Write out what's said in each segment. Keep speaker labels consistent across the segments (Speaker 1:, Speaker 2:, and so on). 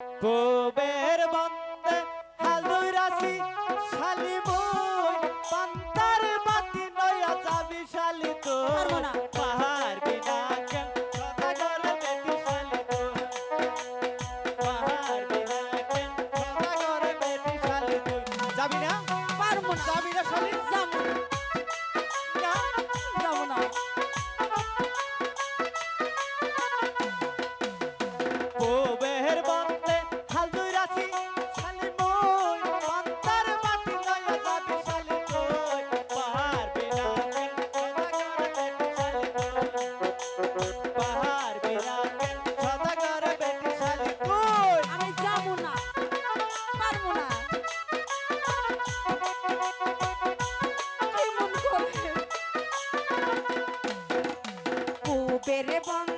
Speaker 1: কোবের বন্দে হালুই রাশি শালি বই পান্তার বাতি নয়া যাবি শালি তো। পাহাড় বিনা কেন কথা গর বেটি শালি তো। পাহাড় বিনা কেন কথা গর বেটি শালি তো।
Speaker 2: যাবি না?
Speaker 1: পারমু যাবি না শালি? যাবি।
Speaker 2: বাপের বন্ধ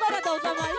Speaker 2: করে দাও জামাই